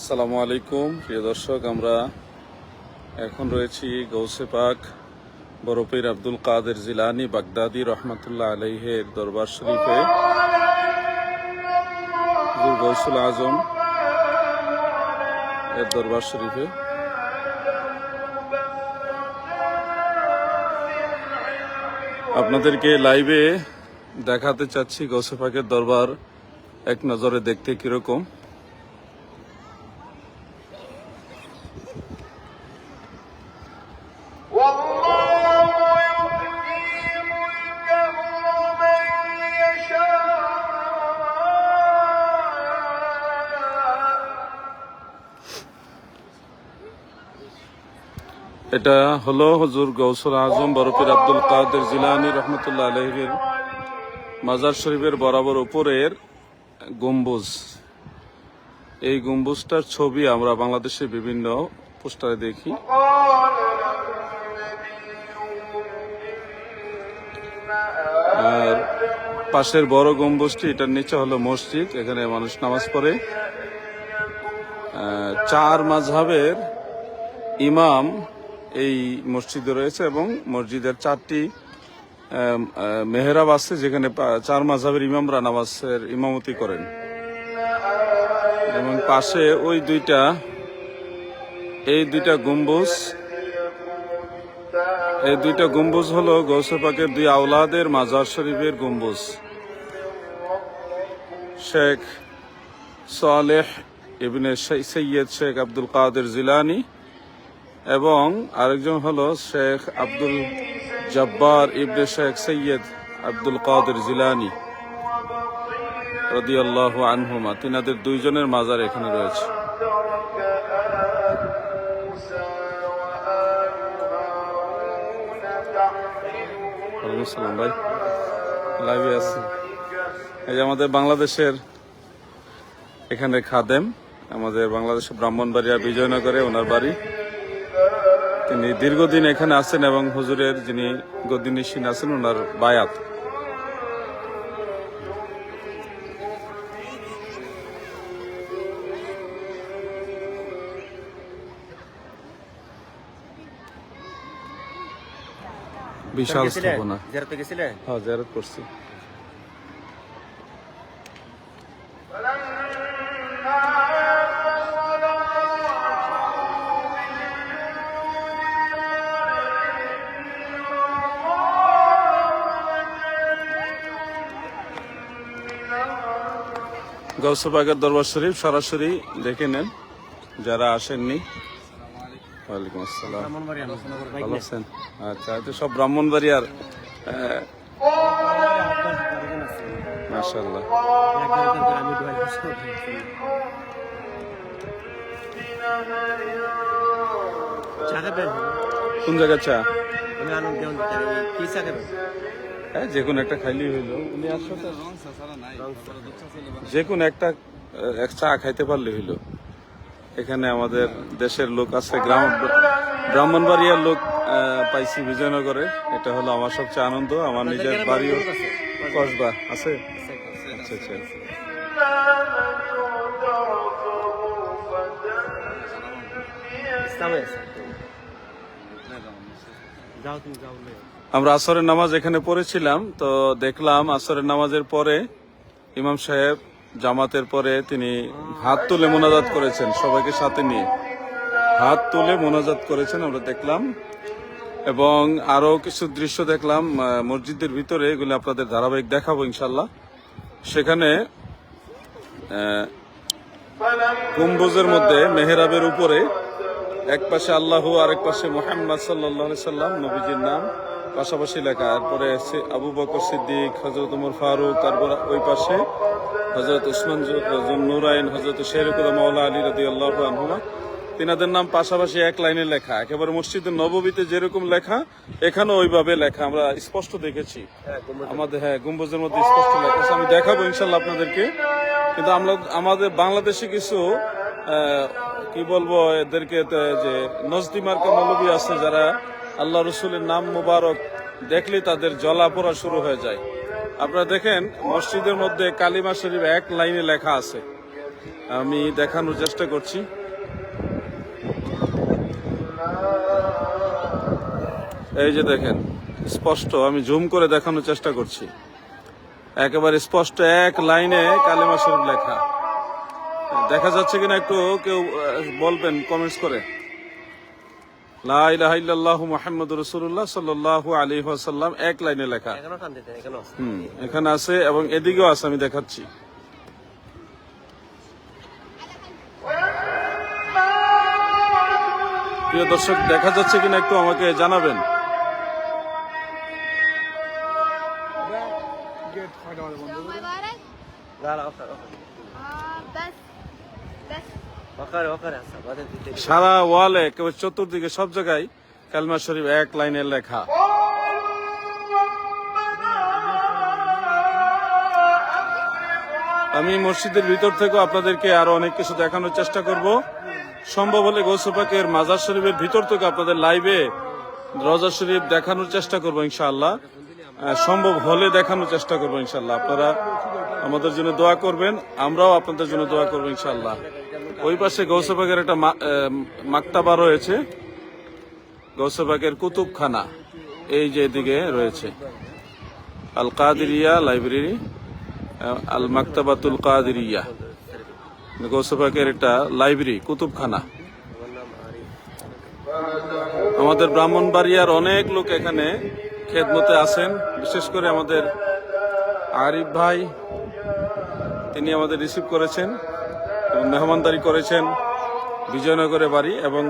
আসসালামু আলাইকুম, প্রিয় দর্শক, আমরা এখন রয়েছি গৌসে পাক বরফির আব্দুল কাদের জিলানি, বাগদাদি রহমতুল্লাহ আলাইহের দরবার শরীফে। গৌসুল আজম এর দরবার শরীফে। আপনাদেরকে লাইভে দেখাতে চাচ্ছি গৌসে পাকের দরবার, এক নজরে দেখতে কীরকম। এটা হলো হজুর গৌসুল আজম বরফির আব্দুল কাদের জিলানি রহমতুল্লাহ আলহের মাজার শরীফের বরাবর উপরের গম্বুজ। এই গম্বুজটার ছবি আমরা বাংলাদেশে বিভিন্ন পোস্টারে দেখি। আর পাশের বড় গম্বুজটি, এটার নিচে হলো মসজিদ, এখানে মানুষ নামাজ পড়ে। চার মাঝহের ইমাম এই মসজিদে রয়েছে এবং মসজিদের চারটি মেহরাব আছে যেখানে চার মাঝাবের ইমামরা নামাজের ইমামতি করেন। এবং পাশে ওই দুইটা, এই দুইটা গম্বুজ, এই দুইটা গম্বুজ হলো গৌসেপাকের দুই আওলাদের মাজার শরীফের গম্বুজ। শেখ সালেহ ইবনে সৈয়দ শেখ আব্দুল কাদের জিলানি এবং আরেকজন হলো শেখ আব্দুল জব্বার ইবনে শেখ সৈয়দ আব্দুল কাদের জিলানি রদিয়াল্লাহ আনহুমা। তিনাদের দুইজনের মাজার এখানে রয়েছে। এই যে আমাদের বাংলাদেশের এখানে খাদেম, আমাদের বাংলাদেশের ব্রাহ্মণবাড়িয়া বিজয়নগরে ওনার বাড়ি। তিনি দীর্ঘদিন এখানে আছেন এবং হুজুরের যিনি গদিনিসীন আছেন ওনার বায়াত। বিশাল স্থাপনা। জেরাতে হ্যাঁ করছি। গৌসবাগের দরবার শরীফ সরাসরি দেখে নেন যারা আসেননি। ওয়ালাইকুম আসসালাম। ভালো আছেন? আচ্ছা এটা সব ব্রাহ্মণবাড়িয়ার খাবেন? কোন জায়গা চা? আমি আনন্দ কি চা হ্যাঁ যে কোনো একটা খাইলেই হইল উনি যে কোনো একটা এক চা খাইতে পারলে হইল। এখানে আমাদের দেশের লোক আছে গ্রাম ব্রাহ্মণবাড়িয়ার লোক পাইছি বিজয়নগরে। এটা হলো আমার সবচেয়ে আনন্দ। আমার নিজের বাড়িও কসবা আছে? আচ্ছা আচ্ছা। যাও তুমি যাও। আমরা আসরের নামাজ এখানে পড়েছিলাম তো দেখলাম আসরের নামাজের পরে ইমাম সাহেব জামাতের পরে তিনি হাত তুলে মোনাজাত করেছেন সবাইকে সাথে নিয়ে। হাত তুলে মোনাজাত করেছেন আমরা দেখলাম। এবং আরও কিছু দৃশ্য দেখলাম মসজিদের ভিতরে এগুলো আপনাদের ধারাবাহিক দেখাবো ইনশাল্লাহ সেখানে আহ, গম্বুজের মধ্যে মেহরাবের উপরে এক পাশে আল্লাহ আর এক পাশে মোহাম্মদ সাল্লাহ সাল্লাম নবীজির নাম। পাশাপাশি লেখা তারপরে সে- আবু বকর সিদ্দিক হজরত উমর ফারুক তারপর ওই পাশে হজরত উসমান নুরাইন হজরত শেরকুল্লাহ মাওলা আলী রদি আল্লাহ তিনাদের নাম পাশাপাশি এক লাইনে লেখা একেবারে মসজিদের নববীতে যেরকম লেখা এখানেও ওইভাবে লেখা আমরা স্পষ্ট দেখেছি। আমাদের হ্যাঁ গম্বুজের মধ্যে স্পষ্ট লেখা আছে আমি দেখাবো ইনশাল্লাহ আপনাদেরকে। কিন্তু আমরা আমাদের বাংলাদেশে কিছু কি বলব এদেরকে যে নজদিমার্কা মৌলবী আছে যারা আল্লাহ রসুলের নাম মুবারক দেখলেই তাদের জলা পড়া শুরু হয়ে যায়। আপনারা দেখেন, মসজিদের মধ্যে কালিমা শরীফ এক লাইনে লেখা আছে। আমি দেখানোর চেষ্টা করছি। এই যে দেখেন, স্পষ্ট, আমি জুম করে দেখানোর চেষ্টা করছি। একেবারে স্পষ্ট এক লাইনে কালেমা শরীফ লেখা। দেখা যাচ্ছে কিনা একটু, কেউ বলবেন কমেন্টস করে। লাহ মোহাম্মদ রসুল্লাহ সাল্লাহ আলী এক লাইনে লেখা। হুম এখানে আছে এবং এদিকেও আছে আমি দেখাচ্ছি। প্রিয় দর্শক দেখা যাচ্ছে কিনা একটু আমাকে জানাবেন? দাঁড়াও সারা ওয়ালে, কেবল চতুর্দিকে, সব জায়গায় কালমা শরীফ এক লাইনের লেখা। আমি মসজিদের ভিতর থেকেও আপনাদেরকে আরও অনেক কিছু দেখানোর চেষ্টা করব। সম্ভব হলে গৌসুপাকের মাজার শরীফের ভিতর থেকে আপনাদের লাইভে রজা শরীফ দেখানোর চেষ্টা করব ইনশাল্লাহ সম্ভব হলে দেখানোর চেষ্টা করব ইনশাল্লাহ আপনারা আমাদের জন্য দোয়া করবেন, আমরাও আপনাদের জন্য দোয়া করব ইনশাল্লাহ ওই পাশে গৌসুপাকের একটা মাকতাবা রয়েছে। গৌসবাগের কুতুবখানা। এই যে এদিকে রয়েছে। আল কাদিরিয়া লাইব্রেরি আল মাকতাবাতুল কাদিরিয়া। গৌসবাগের একটা লাইব্রেরি, কুতুবখানা। আমাদের ব্রাহ্মণবাড়িয়ার অনেক লোক এখানে খেদমতে আসেন। বিশেষ করে আমাদের আরিফ ভাই, তিনি আমাদের রিসিভ করেছেন। মেহমানদারি করেছেন বিজয়নগরে বাড়ি এবং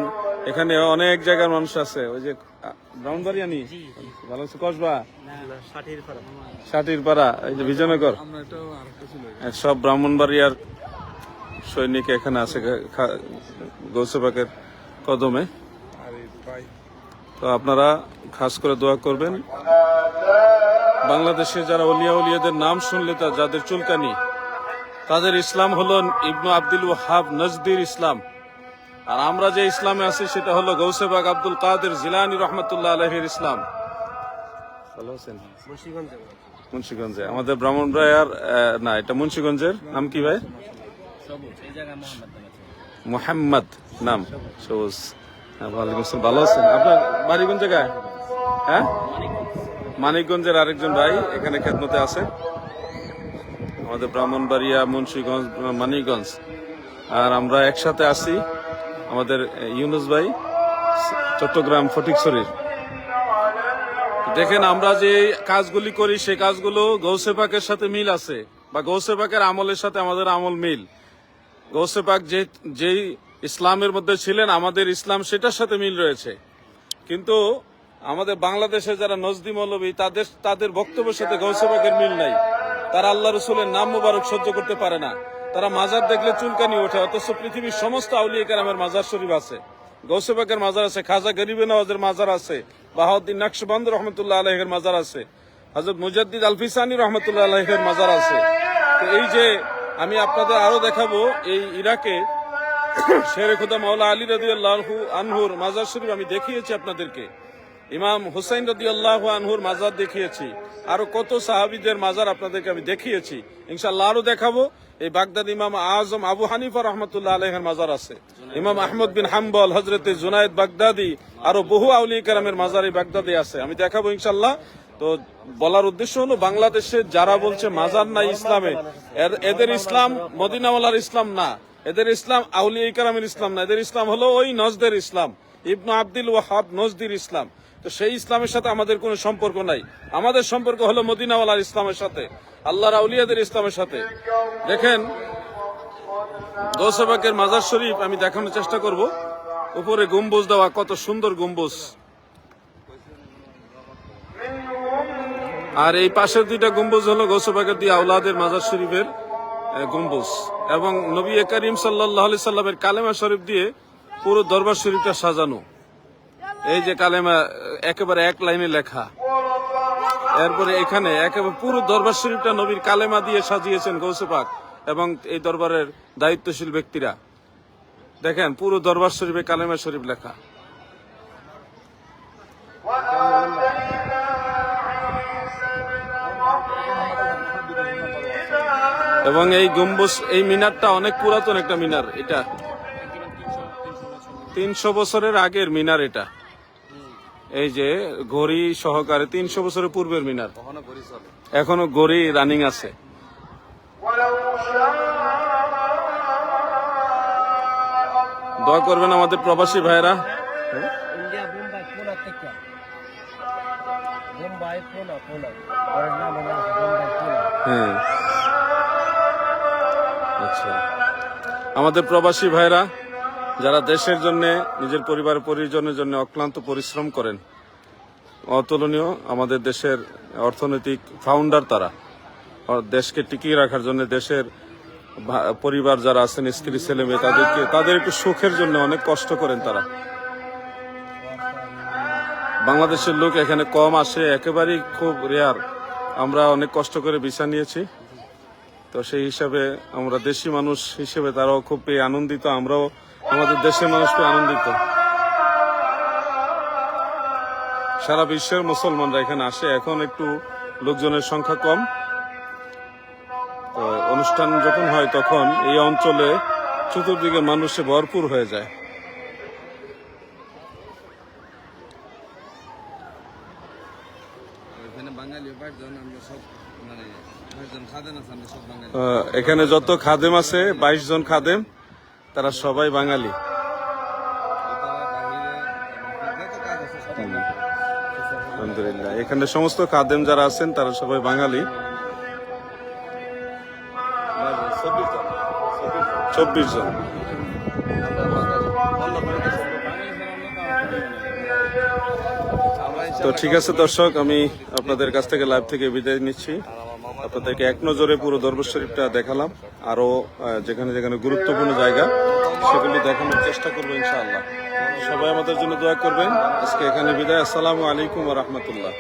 এখানে অনেক জায়গার মানুষ আছে। ওই যে আ, ব্রাহ্মণবাড়িয়া ভালো আছে কসবা? ষাটির পাড়া এই যে বিজয়নগর? সব ব্রাহ্মণবাড়িয়ার সৈনিক এখানে আছে গৌসবাকের কদমে। তো আপনারা খাস করে দোয়া করবেন। বাংলাদেশে যারা অলিয়া উলিয়াদের নাম শুনলে তা যাদের চুলকানি তাদের ইসলাম হলো ইবনু আব্দুল ওয়াহাব নজদির ইসলাম। আর আমরা যে ইসলামে আছি সেটা হলো গৌসেবাগ আব্দুল কাদের জিলানি রহমতুল্লাহ আলহের ইসলাম। ভালো মুন্সিগঞ্জে মুন্সিগঞ্জে। আমাদের ব্রাহ্মণরায়ার আহ, না এটা মুন্সিগঞ্জের। নাম কি ভাই? মোহাম্মদ নাম। সবুজ। হ্যাঁ, ওয়ালাইকুম আসসালাম। ভালো আছেন? আপনার বাড়ি জায়গায়? হ্যাঁ? মানিকগঞ্জের আরেকজন ভাই এখানে খেদমতে আছে। আমাদের ব্রাহ্মণবাড়িয়া, মুন্সীগঞ্জ, মানিকগঞ্জ। আর আমরা একসাথে আছি আমাদের ইউনুস ভাই, চট্টগ্রাম ফটিকছড়ির। দেখেন, আমরা যে কাজগুলি করি সেই কাজগুলো গৌসেপাকের সাথে মিল আছে বা গৌসেপাকের আমলের সাথে আমাদের আমল মিল। গৌসেপাক যে, যেই ইসলামের মধ্যে ছিলেন, আমাদের ইসলাম সেটার সাথে মিল রয়েছে। কিন্তু আমাদের বাংলাদেশে যারা নজদি মৌলবী, তাদের তাদের বক্তব্যের সাথে গৌসেপাকের মিল নাই। তারা আল্লাহ রসুলের নাম মুবারক সহ্য করতে পারে না। তারা মাজার দেখলে চুলকানি ওঠে, অথচ পৃথিবীর সমস্ত আউলিয়া আমার মাজার শরীফ আছে। গৌসেবাকের মাজার আছে, খাজা গরিবে নওয়াজের মাজার আছে, বাহাউদ্দিন নকশবন্দ রহমতুল্লাহ আলহের মাজার আছে হজরত মুজাদ্দিদ আলফিসানি রহমতুল্লাহ আলহের মাজার আছে। তো এই যে আমি আপনাদের আরও দেখাবো, এই ইরাকে শের খুদা মাওলা আলী রদি আল্লাহু আনহুর মাজার শরীফ আমি দেখিয়েছি আপনাদেরকে। ইমাম হুসাইন রদি আল্লাহ আনহুর মাজার দেখিয়েছি। আরও কত সাহাবিদের মাজার আপনাদেরকে আমি দেখিয়েছি। ইনশাল্লাহ আরও দেখাবো। এই বাগদাদ ইমাম আজম আবু হানিফা রহমতুল্লাহ আলহের মাজার আছে। ইমাম আহমদ বিন হাম্বল হজরতে জুনায়দ বাগদাদি, আরও বহু আউলি কেরামের মাজার এই বাগদাদে আছে। আমি দেখাবো ইনশাল্লাহ তো বলার উদ্দেশ্য হলো, বাংলাদেশে যারা বলছে মাজার নাই ইসলামে এদের ইসলাম মদিনাওয়ালার ইসলাম না। এদের ইসলাম আউলি ইকরামের ইসলাম না। এদের ইসলাম হলো ওই নজদের ইসলাম। ইবনু আব্দুল ওয়াহাব নজদির ইসলাম। তো সেই ইসলামের সাথে আমাদের কোনো সম্পর্ক নাই। আমাদের সম্পর্ক হলো মদিনাওয়ালার ইসলামের সাথে, আল্লাহর আউলিয়াদের ইসলামের সাথে। দেখেন, গৌসবাকের মাজার শরীফ আমি দেখানোর চেষ্টা করব। উপরে গম্বুজ দেওয়া, কত সুন্দর গম্বুজ। আর এই পাশের দুইটা গম্বুজ হলো গৌসবাগের দিয়ে আউলাদের মাজার শরীফের গম্বুজ। এবং নবী করিম সাল্লাহ সাল্লামের কালেমা শরীফ দিয়ে পুরো দরবার শরীফটা সাজানো। এই যে কালেমা, একেবারে এক লাইনে লেখা। এরপরে এখানে একেবারে পুরো দরবার শরীফটা নবীর কালেমা দিয়ে সাজিয়েছেন গৌসেপাক এবং এই দরবারের দায়িত্বশীল ব্যক্তিরা। দেখেন, পুরো দরবার শরীফে কালেমা শরীফ লেখা। এবং এই গম্বুজ, এই মিনারটা অনেক পুরাতন একটা মিনার, এটা। তিনশো বছরের আগের মিনার এটা। এই যে ঘড়ি সহকারে তিনশো বছরের পূর্বের মিনার। এখনও ঘড়ি রানিং আছে। দয়া করবেন আমাদের প্রবাসী ভাইরা হ্যাঁ। আচ্ছা। আমাদের প্রবাসী ভাইরা যারা দেশের জন্য, নিজের পরিবার, পরিজনের জন্য অক্লান্ত পরিশ্রম করেন, অতুলনীয় আমাদের দেশের অর্থনৈতিক ফাউন্ডার তারা। দেশকে টিকিয়ে রাখার জন্য দেশের পরিবার যারা আছেন, স্ত্রী, ছেলে মেয়ে, তাদেরকে তাদের একটু সুখের জন্য অনেক কষ্ট করেন তারা। বাংলাদেশের লোক এখানে কম আসে, একেবারেই খুব রেয়ার আমরা অনেক কষ্ট করে ভিসা নিয়েছি। তো সেই হিসাবে আমরা দেশি মানুষ হিসেবে তারাও খুব আনন্দিত, আমরাও আমাদের দেশের মানুষ পেয়ে আনন্দিত। সারা বিশ্বের মুসলমানরা এখানে আসে। এখন একটু লোকজনের সংখ্যা কম। তো অনুষ্ঠান যখন হয় তখন এই অঞ্চলে চতুর্দিকে মানুষে ভরপুর হয়ে যায়। এখানে মানে এখানে যত খাদেম আছে বাইশ জন খাদেম। তারা সবাই বাঙালি। আলহামদুলিল্লাহ। এখানে সমস্ত খাদেম যারা আছেন, তারা সবাই বাঙালি। চব্বিশ জন। তো ঠিক আছে দর্শক, আমি আপনাদের কাছ থেকে লাইভ থেকে বিদায় নিচ্ছি। আপনাদেরকে এক নজরে পুরো দরবার শরীফটা দেখালাম। আরও যেখানে যেখানে গুরুত্বপূর্ণ জায়গা, সেগুলি দেখানোর চেষ্টা করব ইনশাআল্লাহ। সবাই আমাদের জন্য দোয়া করবেন। আজকে এখানে বিদায়। আসসালামু আলাইকুম রহমতুল্লাহ।